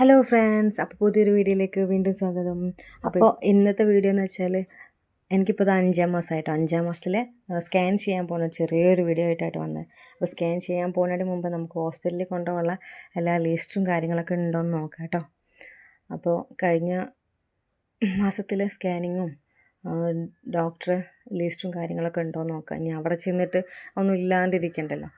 Hello friends അപ്പോൾ പുതിയൊരു വീഡിയോയിലേക്ക് വീണ്ടും സ്വാഗതം. അപ്പോൾ ഇന്നത്തെ വീഡിയോ എന്ന് വെച്ചാൽ എനിക്കിപ്പോൾ ഇത് അഞ്ചാം മാസമായിട്ട് അഞ്ചാം മാസത്തിൽ സ്കാൻ ചെയ്യാൻ പോകുന്ന ചെറിയൊരു വീഡിയോ ആയിട്ടായിട്ട് വന്നത് അപ്പോൾ സ്കാൻ ചെയ്യാൻ പോകുന്നതിന് മുമ്പ് നമുക്ക് ഹോസ്പിറ്റലിൽ കൊണ്ടുപോകാനുള്ള എല്ലാ ലിസ്റ്റും കാര്യങ്ങളൊക്കെ ഉണ്ടോയെന്ന് നോക്കാം കേട്ടോ. അപ്പോൾ കഴിഞ്ഞ മാസത്തിലെ സ്കാനിങ്ങും ഡോക്ടർ ലിസ്റ്റും കാര്യങ്ങളൊക്കെ ഉണ്ടോ എന്ന് നോക്കാം. ഇനി അവിടെ ചെന്നിട്ട് ഒന്നും ഇല്ലാണ്ടിരിക്കണ്ടല്ലോ.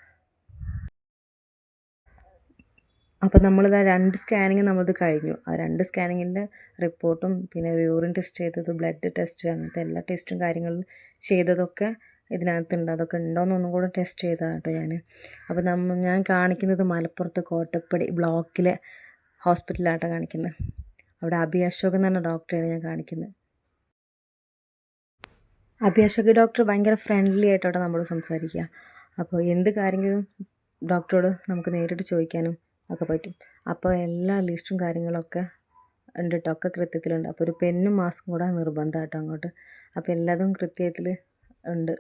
അപ്പോൾ നമ്മളിതാ രണ്ട് സ്കാനിങ് നമ്മളത് കഴിഞ്ഞു. ആ രണ്ട് സ്കാനിങ്ങിന്റെ റിപ്പോർട്ടും പിന്നെ യൂറിൻ ടെസ്റ്റ് ചെയ്തത് ബ്ലഡ് ടെസ്റ്റ് അങ്ങനത്തെ എല്ലാ ടെസ്റ്റും കാര്യങ്ങളും ചെയ്തതൊക്കെ ഇതിനകത്തുണ്ട്. അതൊക്കെ ഉണ്ടോയെന്നൊന്നും കൂടെ ടെസ്റ്റ് ചെയ്തതാണ് കേട്ടോ ഞാൻ അപ്പോൾ നമ്മൾ ഞാൻ കാണിക്കുന്നത് മലപ്പുറത്ത് കോട്ടപ്പടി ബ്ലോക്കിലെ ഹോസ്പിറ്റലാട്ടോ കാണിക്കുന്നത് അവിടെ അഭി അശോക് എന്ന് പറഞ്ഞ ഡോക്ടറെയാണ് ഞാൻ കാണിക്കുന്നത് അഭി അശോക് ഡോക്ടർ ഭയങ്കര ഫ്രണ്ട്ലി ആയിട്ടോട്ടോ നമ്മൾ സംസാരിക്കുക അപ്പോൾ എന്ത് കാര്യങ്ങളും ഡോക്ടറോട് നമുക്ക് നേരിട്ട് ചോദിക്കാനും ഒക്കെ പറ്റും. അപ്പോൾ എല്ലാ ലിസ്റ്റും കാര്യങ്ങളൊക്കെ ഉണ്ട് കേട്ടോ ഒക്കെ കൃത്യത്തിലുണ്ട്. അപ്പോൾ ഒരു പെന്നും മാസ്കും കൂടെ നിർബന്ധം കേട്ടോ അങ്ങോട്ട്. അപ്പോൾ എല്ലാതും കൃത്യത്തിൽ ഉണ്ട്.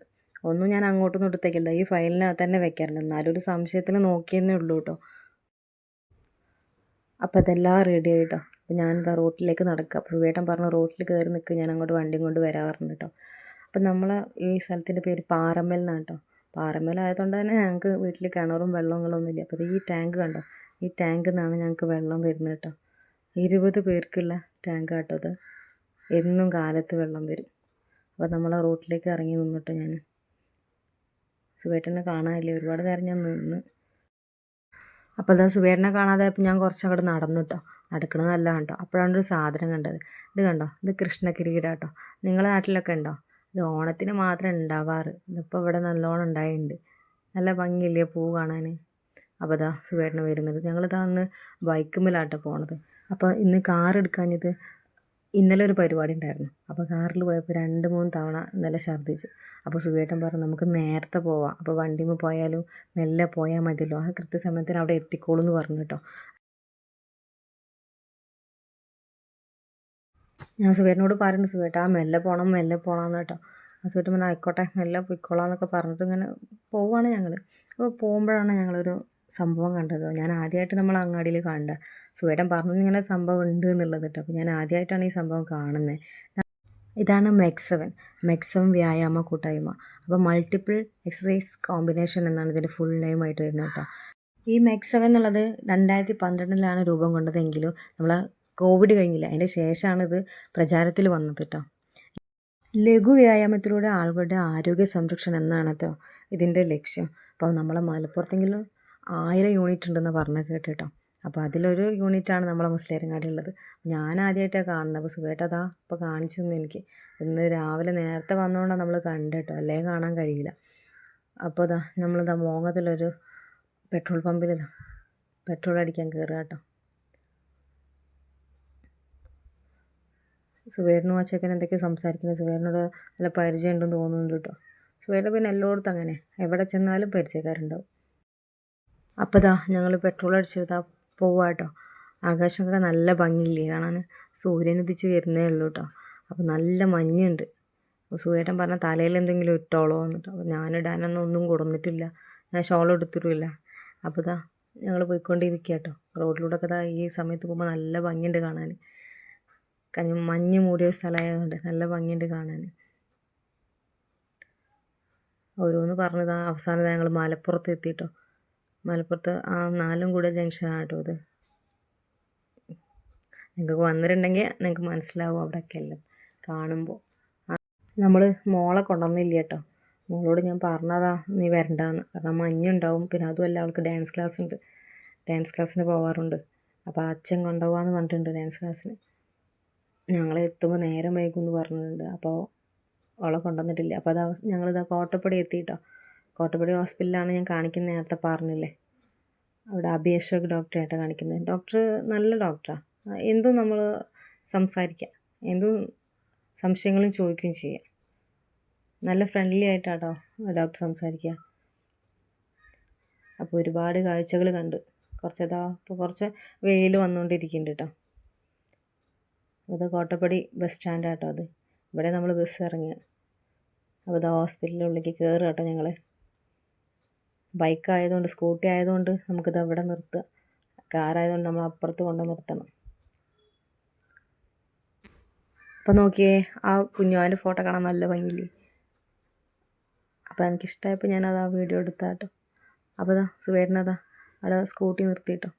ഒന്നും ഞാൻ അങ്ങോട്ടൊന്നും എടുത്തേക്കില്ല ഈ ഫയലിനകത്ത് തന്നെ വെക്കാറുണ്ട്. എന്നാലും ഒരു സംശയത്തിൽ നോക്കിയെന്നേ ഉള്ളൂ കേട്ടോ. അപ്പോൾ അതെല്ലാം റെഡി ആയിട്ടോ? അപ്പോൾ ഞാനിതാ റോട്ടിലേക്ക് നടക്കുക. അപ്പോൾ സുവേട്ടൻ പറഞ്ഞ റോട്ടിൽ കയറി നിൽക്കുക ഞാൻ അങ്ങോട്ട് വണ്ടിയും കൊണ്ട് വരാറുണ്ട് കേട്ടോ. അപ്പോൾ നമ്മൾ ഈ സ്ഥലത്തിന്റെ പേര് പാറമ്മൽ എന്നാണ് കേട്ടോ. പാറമ്മൽ ആയതുകൊണ്ട് തന്നെ ഞങ്ങൾക്ക് വീട്ടിൽ കിണറും വെള്ളങ്ങളൊന്നും ഇല്ല അപ്പോൾ ഈ ടാങ്ക് കണ്ടോ? ഈ ടാങ്കിൽ നിന്നാണ് ഞങ്ങൾക്ക് വെള്ളം വരുന്നത് കേട്ടോ ഇരുപത് പേർക്കുള്ള ടാങ്ക് കേട്ടോ അത്. എന്നും കാലത്ത് വെള്ളം വരും. അപ്പോൾ നമ്മൾ റോട്ടിലേക്ക് ഇറങ്ങി നിന്നു കേട്ടോ ഞാൻ സുവേട്ടനെ കാണാനില്ലേ? ഒരുപാട് നേരം ഞാൻ നിന്ന്. അപ്പോൾ അതാ സുവേട്ടനെ കാണാതായപ്പോൾ ഞാൻ കുറച്ച് അങ്ങോട്ട് നടന്നു കേട്ടോ നടക്കണത് നല്ല കണ്ടോ അപ്പോഴാണ് ഒരു സാധനം കണ്ടത്. ഇത് കണ്ടോ? ഇത് കൃഷ്ണകിരീട കേട്ടോ നിങ്ങളുടെ നാട്ടിലൊക്കെ ഉണ്ടോ? ഇത് ഓണത്തിന് മാത്രമേ ഉണ്ടാവാറ്. ഇതിപ്പോൾ ഇവിടെ നല്ലോണം ഉണ്ടായിട്ടുണ്ട് നല്ല ഭംഗിയില്ലേ? പൂ കാണാൻ അപ്പോൾ അതാ സുവേട്ടന് വരുന്നത്. ഞങ്ങളിതാ അന്ന് ബൈക്കുമ്മലാട്ടോ പോണത്. അപ്പോൾ ഇന്ന് കാർ എടുക്കാഞ്ഞത് ഇന്നലെ ഒരു പരിപാടി ഉണ്ടായിരുന്നു. അപ്പോൾ കാറിൽ പോയപ്പോൾ രണ്ട് മൂന്ന് തവണ ഇന്നലെ ഛർദ്ദിച്ചു. അപ്പോൾ സുവേട്ടൻ പറഞ്ഞു നമുക്ക് നേരത്തെ പോവാം. അപ്പോൾ വണ്ടിയിൽ പോയാലും മെല്ലെ പോയാൽ മതിയല്ലോ. ആ കൃത്യസമയത്തിന് അവിടെ എത്തിക്കോളൂ എന്ന് പറഞ്ഞു കേട്ടോ. ഞാൻ സുവേട്ടനോട് പറയുന്നുണ്ട് സുവേട്ട മെല്ലെ പോകണം മെല്ലെ പോകണമെന്ന് കേട്ടോ. ആ സുവേട്ടൻ പറഞ്ഞു ആയിക്കോട്ടെ മെല്ലെ പൊയ്ക്കോളാം എന്നൊക്കെ പറഞ്ഞിട്ട് ഇങ്ങനെ പോവുകയാണ് ഞങ്ങൾ അപ്പോൾ പോകുമ്പോഴാണ് ഞങ്ങളൊരു സംഭവം കണ്ടത്. ഞാൻ ആദ്യമായിട്ട് നമ്മൾ അങ്ങാടിയിൽ കാണണ്ട സുവേടം പറഞ്ഞു ഇങ്ങനെ സംഭവം ഉണ്ട് എന്നുള്ളത് കേട്ടോ. അപ്പോൾ ഞാൻ ആദ്യമായിട്ടാണ് ഈ സംഭവം കാണുന്നത് ഇതാണ് മെക്സവൻ. മെക്സവൻ വ്യായാമ കൂട്ടായ്മ. അപ്പോൾ മൾട്ടിപ്പിൾ എക്സസൈസ് കോമ്പിനേഷൻ എന്നാണ് ഇതിന്റെ ഫുൾ നെയിം ആയിട്ട് വരുന്നത് കേട്ടോ. ഈ മെക്സവൻ എന്നുള്ളത് രണ്ടായിരത്തി പന്ത്രണ്ടിലാണ് രൂപം കൊണ്ടതെങ്കിലും നമ്മൾ കോവിഡ് കഴിഞ്ഞില്ല? അതിന്റെ ശേഷമാണ് ഇത് പ്രചാരത്തിൽ വന്നത് കേട്ടോ. ലഘു വ്യായാമത്തിലൂടെ ആളുകളുടെ ആരോഗ്യ സംരക്ഷണം എന്നാണ് കേട്ടോ ഇതിന്റെ ലക്ഷ്യം. അപ്പോൾ നമ്മളെ മലപ്പുറത്തെങ്കിലും ആയിരം യൂണിറ്റ് ഉണ്ടെന്ന് പറഞ്ഞ കേട്ടോ അപ്പോൾ അതിലൊരു യൂണിറ്റാണ് നമ്മളെ മുസ്ലിംങ്ങാടി ഉള്ളത്. ഞാൻ ആദ്യമായിട്ടാണ് കാണുന്നത്. അപ്പോൾ സുഖേട്ട അതാ ഇപ്പോൾ കാണിച്ചു തന്നെ എനിക്ക്. ഇന്ന് രാവിലെ നേരത്തെ വന്നുകൊണ്ടാണ് നമ്മൾ കണ്ടിട്ടോ. അല്ലേ കാണാൻ കഴിയില്ല. അപ്പോൾ ഇതാ നമ്മളിതാ മോങ്ങത്തിലൊരു പെട്രോൾ പമ്പിൽ ഇതാ പെട്രോൾ അടിക്കാൻ കയറുക കേട്ടോ. സുവേറിനും ആ ചെക്കൻ എന്തൊക്കെയോ സംസാരിക്കുന്നത് സുവേറിനോട് നല്ല പരിചയം ഉണ്ടെന്ന് തോന്നുന്നുണ്ട് കേട്ടോ. സുവേറിന് പിന്നെ എല്ലായിടത്തും അങ്ങനെ. എവിടെ ചെന്നാലും പരിചയക്കാരുണ്ടാവും. അപ്പോൾ ഇതാ ഞങ്ങൾ പെട്രോൾ അടിച്ചെടുത്താ പോവാ കേട്ടോ ആകാശമൊക്കെ നല്ല ഭംഗിയില്ലേ കാണാൻ സൂര്യൻ ഉദിച്ച് വരുന്നേ ഉള്ളൂ കേട്ടോ അപ്പോൾ നല്ല മഞ്ഞുണ്ട്. സൂര്യേട്ടൻ പറഞ്ഞ തലയിൽ എന്തെങ്കിലും ഇട്ടോളോ എന്നിട്ട് അപ്പോൾ ഞാനിടാനൊന്നും ഒന്നും കൊടുന്നിട്ടില്ല. ഞാൻ ഷോൾ എടുത്തിട്ടില്ല. അപ്പോൾ ഇതാ ഞങ്ങൾ പോയിക്കൊണ്ടിരിക്കുക കേട്ടോ റോഡിലൂടെ ഒക്കെ ഈ സമയത്ത് പോകുമ്പോൾ നല്ല ഭംഗിയുണ്ട് കാണാൻ കഞ്ഞി മഞ്ഞ് മൂടിയ സ്ഥലമായതുകൊണ്ട് നല്ല ഭംഗിയുണ്ട് കാണാൻ ഓരോന്ന് പറഞ്ഞതാ അവസാനം ഞങ്ങൾ മലപ്പുറത്ത് എത്തിയിട്ടോ മലപ്പുറത്ത് ആ നാലും കൂടെ ജംഗ്ഷനാണ് കേട്ടോ ഇത്. നിങ്ങൾക്ക് വന്നിട്ടുണ്ടെങ്കിൽ നിങ്ങൾക്ക് മനസ്സിലാവും അവിടെയൊക്കെ എല്ലാം കാണുമ്പോൾ. നമ്മൾ മോളെ കൊണ്ടുവന്നില്ല കേട്ടോ. മോളോട് ഞാൻ പറഞ്ഞതാ നീ വരണ്ടാന്ന്. കാരണം മഞ്ഞുണ്ടാവും പിന്നെ അതുമല്ല അവൾക്ക് ഡാൻസ് ക്ലാസ് ഉണ്ട്. ഡാൻസ് ക്ലാസ്സിന് പോവാറുണ്ട്. അപ്പോൾ അച്ഛൻ കൊണ്ടുപോകാമെന്ന് പറഞ്ഞിട്ടുണ്ട് ഡാൻസ് ക്ലാസ്സിന് ഞങ്ങൾ എത്തുമ്പോൾ നേരം വൈകുമെന്ന് പറഞ്ഞിട്ടുണ്ട്. അപ്പോൾ അവളെ കൊണ്ടുവന്നിട്ടില്ല. അപ്പോൾ അത് ഞങ്ങളിതാ കോട്ടപ്പടി എത്തിയിട്ടോ. കോട്ടപ്പടി ഹോസ്പിറ്റലിലാണ് ഞാൻ കാണിക്കുന്നത് നേരത്തെ പറഞ്ഞില്ലേ? അവിടെ അഭിഷേക് ഡോക്ടറായിട്ട് കാണിക്കുന്നത്. ഡോക്ടർ നല്ല ഡോക്ടറാണ് എന്തും നമ്മൾ സംസാരിക്കാം? എന്തും സംശയങ്ങളും ചോദിക്കുകയും ചെയ്യാം. നല്ല ഫ്രണ്ട്ലി ആയിട്ടാട്ടോ ഡോക്ടർ സംസാരിക്കുക. അപ്പോൾ ഒരുപാട് കാഴ്ചകൾ കണ്ട്. കുറച്ചതാ ഇപ്പോൾ കുറച്ച് വെയിൽ വന്നുകൊണ്ടിരിക്കുന്നുണ്ട് കേട്ടോ. അത് കോട്ടപ്പടി ബസ് സ്റ്റാൻഡാട്ടോ അത്. ഇവിടെ നമ്മൾ ബസ് ഇറങ്ങുക. അപ്പോൾ അത് ഹോസ്പിറ്റലിനുള്ളിലേക്ക് കയറുക കേട്ടോ ഞങ്ങൾ. ബൈക്ക് ആയതുകൊണ്ട് സ്കൂട്ടി ആയതുകൊണ്ട് നമുക്കിത് അവിടെ നിർത്തുക. കാറായതുകൊണ്ട് നമ്മൾ അപ്പുറത്ത് കൊണ്ട് നിർത്തണം. അപ്പോൾ നോക്കിയേ ആ കുഞ്ഞുവാന്റെ ഫോട്ടോ കാണാൻ നല്ല ഭംഗിയില്ലേ? അപ്പോൾ എനിക്കിഷ്ടമായപ്പോൾ ഞാനത് ആ വീഡിയോ എടുത്താട്ടോ അപ്പോൾ അതാ സുവേട്ടനതാ അവിടെ സ്കൂട്ടി നിർത്തിയിട്ടോ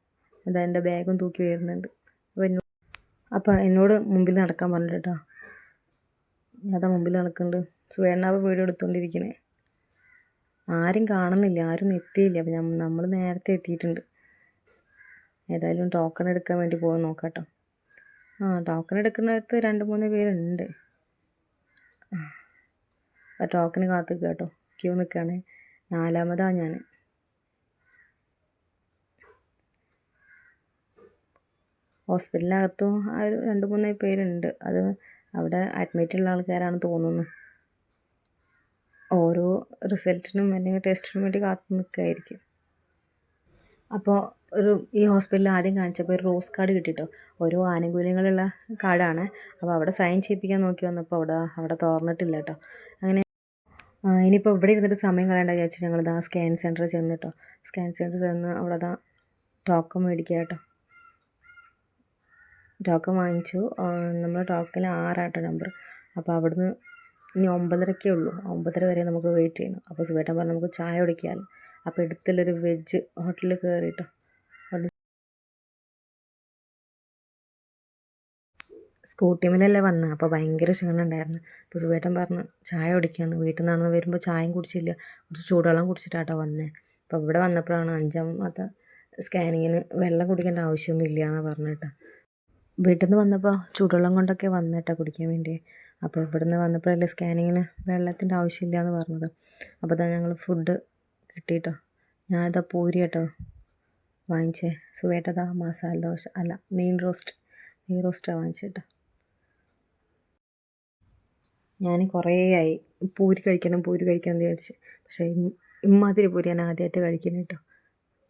അതാ എന്റെ ബാഗും തൂക്കി വരുന്നുണ്ട്. അപ്പോൾ എന്നോട് അപ്പോൾ എന്നോട് മുമ്പിൽ നടക്കാൻ പറഞ്ഞിട്ടോ അതാ മുമ്പിൽ നടക്കുന്നുണ്ട്. സുവേട്ടനാവ് വീഡിയോ എടുത്തുകൊണ്ടിരിക്കണേ ആരും കാണുന്നില്ല ആരും എത്തിയില്ല. അപ്പം നമ്മൾ നേരത്തെ എത്തിയിട്ടുണ്ട്. ഏതായാലും ടോക്കൺ എടുക്കാൻ വേണ്ടി പോകാൻ നോക്കാം ആ ടോക്കൺ എടുക്കുന്നിടത്ത് രണ്ട് മൂന്ന് പേരുണ്ട്. ആ ടോക്കൺ കാത്തു കേട്ടോ. ക്യൂ നിൽക്കുകയാണ് നാലാമതാ ഞാൻ ഹോസ്പിറ്റലിനകത്തും ആ ഒരു രണ്ട് മൂന്ന് പേരുണ്ട്. അത് അവിടെ അഡ്മിറ്റുള്ള ആൾക്കാരാണെന്ന് തോന്നുന്നു. ഓരോ റിസൾട്ടിനും അല്ലെങ്കിൽ ടെസ്റ്റിനും വേണ്ടി കാത്തു നിൽക്കുകയായിരിക്കും അപ്പോൾ ഒരു ഈ ഹോസ്പിറ്റലിൽ ആദ്യം കാണിച്ചപ്പോൾ ഒരു റോസ് കാർഡ് കിട്ടിയിട്ടോ ഓരോ ആനുകൂല്യങ്ങളുള്ള കാർഡാണ്. അപ്പോൾ അവിടെ സൈൻ ചെയ്യിപ്പിക്കാൻ നോക്കി വന്നപ്പോൾ അവിടെ അവിടെ തുറന്നിട്ടില്ല കേട്ടോ. അങ്ങനെ ഇനിയിപ്പോൾ ഇവിടെ ഇരുന്നിട്ട് സമയം കളയണ്ട വിചാരിച്ചു ഞങ്ങൾ ആ സ്കാൻ സെന്ററിൽ ചെന്ന് കേട്ടോ. സ്കാൻ സെന്ററിൽ ചെന്ന് അവിടെ അതാ ടോക്കൺ മേടിക്കുക കേട്ടോ. ടോക്കൺ വാങ്ങിച്ചു. നമ്മൾ ടോക്കൺ ആറാട്ടോ നമ്പർ. അപ്പോൾ അവിടുന്ന് ഇനി ഒമ്പതരക്കേ ഉള്ളൂ. ഒമ്പതര വരെ നമുക്ക് വെയിറ്റ് ചെയ്യണം. അപ്പോൾ സുവേട്ടൻ പറഞ്ഞു നമുക്ക് ചായ കുടിക്കാമല്ലോ അപ്പോൾ എടുത്തുള്ളൊരു വെജ് ഹോട്ടലിൽ കയറിയിട്ടോ സ്കൂട്ടിമേലല്ലേ വന്നത് അപ്പോൾ ഭയങ്കര ക്ഷീണം ഉണ്ടായിരുന്നു. അപ്പോൾ സുവേട്ടൻ പറഞ്ഞു ചായ കുടിക്കാമെന്ന് വീട്ടിൽ നിന്നാണെന്ന് വരുമ്പോൾ ചായയും കുടിച്ചില്ല. കുറച്ച് ചൂടുവെള്ളം കുടിച്ചിട്ടാട്ടോ വന്നത് അപ്പോൾ ഇവിടെ വന്നപ്പോഴാണ് അഞ്ചാമത്തെ സ്കാനിങ്ങിന് വെള്ളം കുടിക്കേണ്ട ആവശ്യമൊന്നും ഇല്ല എന്നാണ് പറഞ്ഞിട്ട് വീട്ടിൽ നിന്ന് വന്നപ്പോൾ ചൂടുവെള്ളം കൊണ്ടൊക്കെ വന്നിട്ടാണ് കുടിക്കാൻ വേണ്ടി. അപ്പോൾ ഇവിടുന്ന് വന്നപ്പോഴല്ലേ സ്കാനിങ്ങിന് വെള്ളത്തിന്റെ ആവശ്യമില്ല എന്ന് പറഞ്ഞത്. അപ്പോൾ തന്നെ ഞങ്ങൾ ഫുഡ് കിട്ടിയിട്ടോ. ഞാനിതാ പൂരി കേട്ടോ വാങ്ങിച്ചേ. സുവേട്ടതാ മസാല ദോശ അല്ല നെയിൻ റോസ്റ്റ് നെയിൻ റോസ്റ്റാണ് വാങ്ങിച്ചേട്ടോ ഞാൻ കുറേ ആയി. പൂരി കഴിക്കണം പൂരി കഴിക്കണം എന്ന് വിചാരിച്ച്. പക്ഷേ ഇമ്മാതിരി പൂരി ഞാൻ ആദ്യമായിട്ട് കഴിക്കുന്നു കേട്ടോ.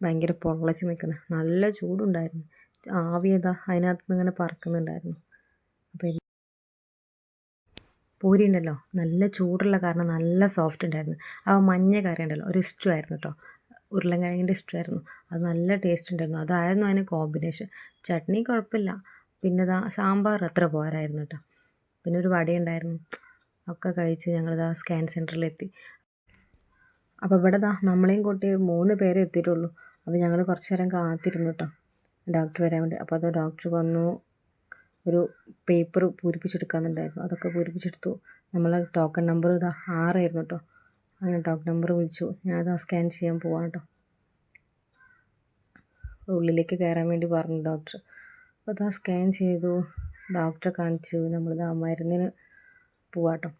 ഭയങ്കര പൊള്ളച്ച് നിൽക്കുന്ന. നല്ല ചൂടുണ്ടായിരുന്നു. ആവിയതാ അതിനകത്ത് നിന്ന് ഇങ്ങനെ പറക്കുന്നുണ്ടായിരുന്നു. പൂരി ഉണ്ടല്ലോ നല്ല ചൂടുള്ള കാരണം നല്ല സോഫ്റ്റ് ഉണ്ടായിരുന്നു. ആ മഞ്ഞ കറി ഉണ്ടല്ലോ ഒരു ഇഷ്ടം ആയിരുന്നു കേട്ടോ ഉരുളൻകിഴങ്ങിന്റെ ഇഷ്ടമായിരുന്നു അത് നല്ല ടേസ്റ്റ് ഉണ്ടായിരുന്നു. അതായിരുന്നു അതിന് കോമ്പിനേഷൻ ചട്നി കുഴപ്പമില്ല. പിന്നെ ഇതാ സാമ്പാർ അത്ര പോരായിരുന്നു കേട്ടോ പിന്നെ ഒരു വട ഉണ്ടായിരുന്നു. ഒക്കെ കഴിച്ച് ഞങ്ങളിതാ സ്കാൻ സെന്ററിലെത്തി അപ്പോൾ ഇവിടെ ദാ നമ്മളെയും കൂട്ടി മൂന്ന് പേരെ എത്തിയിട്ടുള്ളൂ. അപ്പോൾ ഞങ്ങൾ കുറച്ച് നേരം കാത്തിരുന്നു കേട്ടോ ഡോക്ടർ വരാൻ വേണ്ടി. അപ്പോൾ അത് ഡോക്ടർ വന്നു. ഒരു പേപ്പർ പൂരിപ്പിച്ചെടുക്കാന്നുണ്ടായിരുന്നു. അതൊക്കെ പൂരിപ്പിച്ചെടുത്തു. നമ്മളെ ടോക്കൺ നമ്പർ ഇതാ ആറായിരുന്നു കേട്ടോ അങ്ങനെ ടോക്കൺ നമ്പർ വിളിച്ചു. ഞാൻ അത് സ്കാൻ ചെയ്യാൻ പോവാം കേട്ടോ ഉള്ളിലേക്ക് കയറാൻ വേണ്ടി പറഞ്ഞു ഡോക്ടർ അപ്പോൾ അതാ സ്കാൻ ചെയ്തു. ഡോക്ടറെ കാണിച്ചു. നമ്മളിതാ മരുന്നിന് പോവാട്ടോ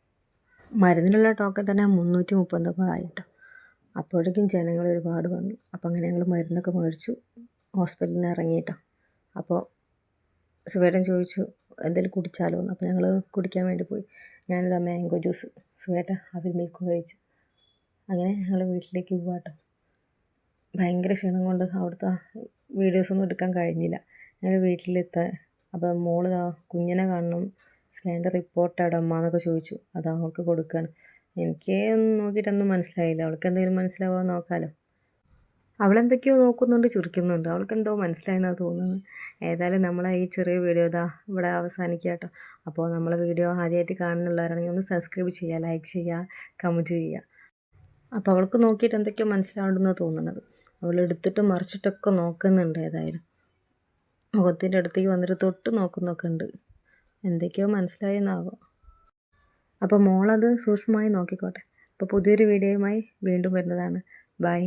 മരുന്നിനുള്ള ടോക്കൺ തന്നെ മുന്നൂറ്റി മുപ്പത്തൊമ്പത് ആയിട്ടോ അപ്പോഴേക്കും ജനങ്ങൾ ഒരുപാട് വന്നു. അപ്പോൾ അങ്ങനെ ഞങ്ങൾ മരുന്നൊക്കെ മേടിച്ചു. ഹോസ്പിറ്റലിൽ നിന്ന് ഇറങ്ങിയിട്ടോ അപ്പോൾ സുവേട്ടൻ ചോദിച്ചു എന്തെങ്കിലും കുടിച്ചാലോ? എന്ന്. അപ്പോൾ ഞങ്ങൾ കുടിക്കാൻ വേണ്ടി പോയി. ഞാനിതാ മാംഗോ ജ്യൂസ് സുവേട്ട അവിൽ മിൽക്ക് കഴിച്ചു. അങ്ങനെ ഞങ്ങൾ വീട്ടിലേക്ക് പോവാട്ടോ. ഭയങ്കര ക്ഷീണം കൊണ്ട് അവിടുത്തെ വീഡിയോസൊന്നും എടുക്കാൻ കഴിഞ്ഞില്ല. ഞങ്ങൾ വീട്ടിലെത്താൻ അപ്പോൾ മോൾ കുഞ്ഞിനെ കാണണം സ്കാന്റെ റിപ്പോർട്ട് അവിടെ അമ്മ എന്നൊക്കെ ചോദിച്ചു. അത് അവൾക്ക് കൊടുക്കുകയാണ് എനിക്ക് നോക്കിയിട്ടൊന്നും മനസ്സിലായില്ല. അവൾക്ക് എന്തെങ്കിലും മനസ്സിലാവാൻ നോക്കാമല്ലോ അവളെന്തൊക്കെയോ നോക്കുന്നുണ്ട് ചുരുക്കുന്നുണ്ട്. അവൾക്ക് എന്തോ മനസ്സിലായെന്നാണ് തോന്നുന്നത്. ഏതായാലും നമ്മളെ ഈ ചെറിയ വീഡിയോ ഇതാ ഇവിടെ അവസാനിക്കുക കേട്ടോ. അപ്പോൾ നമ്മളെ വീഡിയോ ആദ്യമായിട്ട് കാണുന്നുള്ളവരാണെങ്കിൽ ഒന്ന് സബ്സ്ക്രൈബ് ചെയ്യുക ലൈക്ക് ചെയ്യുക കമന്റ് ചെയ്യുക. അപ്പോൾ അവൾക്ക് നോക്കിയിട്ട് എന്തൊക്കെയോ മനസ്സിലാവുണ്ടെന്നാണ് തോന്നുന്നത്. അവൾ എടുത്തിട്ടും മറിച്ചിട്ടൊക്കെ നോക്കുന്നുണ്ട് ഏതായാലും. മുഖത്തിന്റെ അടുത്തേക്ക് വന്നിട്ട് തൊട്ട് നോക്കുന്നൊക്കെ ഉണ്ട്. എന്തൊക്കെയോ മനസ്സിലായെന്നാവും അപ്പോൾ മോളത് സൂക്ഷ്മമായി നോക്കിക്കോട്ടെ. അപ്പോൾ പുതിയൊരു വീഡിയോയുമായി വീണ്ടും വരുന്നതാണ്. ബൈ.